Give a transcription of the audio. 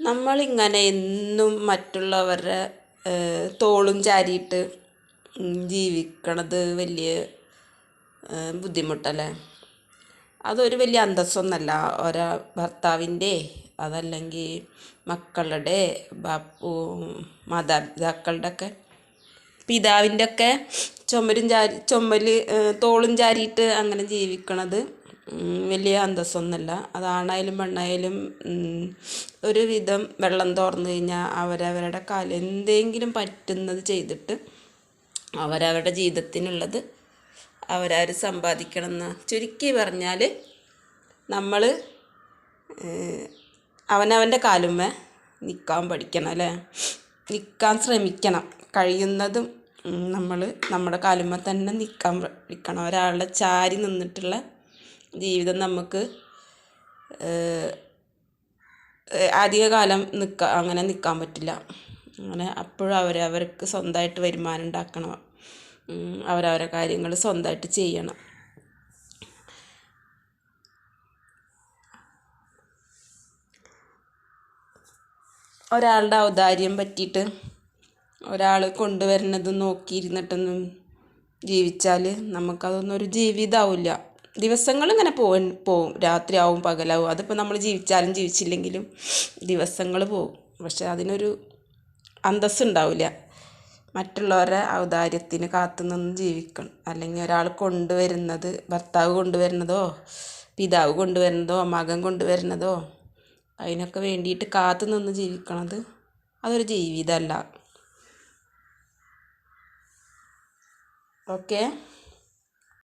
നമ്മളിങ്ങനെ എന്നും മറ്റുള്ളവരുടെ തോളും ചാരിയിട്ട് ജീവിക്കണത് വലിയ ബുദ്ധിമുട്ടല്ലേ? അതൊരു വലിയ അന്തസ്സൊന്നല്ല. ഒരാ ഭർത്താവിന്റെ അതല്ലെങ്കിൽ മക്കളുടെ മാതാപിതാക്കളുടെ ഒക്കെ പിതാവിന്റെ ഒക്കെ ചുമരും ചാരി ചുമൽ തോളും ചാരിയിട്ട് അങ്ങനെ ജീവിക്കണത് വലിയ അന്തസ്സൊന്നുമില്ല. അത് ആണായാലും പെണ്ണായാലും ഒരു വിധം വെള്ളം തോർന്നു കഴിഞ്ഞാൽ അവരവരുടെ കാലം എന്തെങ്കിലും പറ്റുന്നത് ചെയ്തിട്ട് അവരവരുടെ ജീവിതത്തിനുള്ളത് അവരവർ സമ്പാദിക്കണം എന്ന് ചുരുക്കി പറഞ്ഞാൽ നമ്മൾ അവനവന്റെ കാലുമ്മ നിൽക്കാൻ പഠിക്കണം അല്ലേ? നിൽക്കാൻ ശ്രമിക്കണം. കഴിയുന്നതും നമ്മൾ നമ്മുടെ കാലുമ്മ തന്നെ നിൽക്കാൻ പഠിക്കണം. ഒരാളുടെ ചാരി നിന്നിട്ടുള്ള ജീവിതം നമുക്ക് അധികകാലം നിൽക്കാൻ അങ്ങനെ നിൽക്കാൻ പറ്റില്ല. അങ്ങനെ അപ്പോഴും അവരവർക്ക് സ്വന്തമായിട്ട് വരുമാനം ഉണ്ടാക്കണം. അവരവരെ കാര്യങ്ങൾ സ്വന്തമായിട്ട് ചെയ്യണം. ഒരാളുടെ ഔദാര്യം പറ്റിയിട്ട് ഒരാൾ കൊണ്ടുവരുന്നത് നോക്കിയിരുന്നിട്ടൊന്നും ജീവിച്ചാൽ നമുക്കതൊന്നും ഒരു ജീവിതമാവില്ല ദിവസങ്ങൾ ഇങ്ങനെ പോകും പോവും. രാത്രിയാവും പകലാവും. അതിപ്പോൾ നമ്മൾ ജീവിച്ചാലും ജീവിച്ചില്ലെങ്കിലും ദിവസങ്ങൾ പോവും. പക്ഷെ അതിനൊരു അന്തസ്സ് ഉണ്ടാവില്ല മറ്റുള്ളവരുടെ ഔദാര്യത്തിന് കാത്തു നിന്ന് ജീവിക്കണം. അല്ലെങ്കിൽ ഒരാൾ കൊണ്ടുവരുന്നത് ഭർത്താവ് കൊണ്ടുവരുന്നതോ പിതാവ് കൊണ്ടുവരുന്നതോ മകൻ കൊണ്ടുവരുന്നതോ അതിനൊക്കെ വേണ്ടിയിട്ട് കാത്തു നിന്ന് ജീവിക്കണത് അതൊരു ജീവിതമല്ല. ഓക്കേ?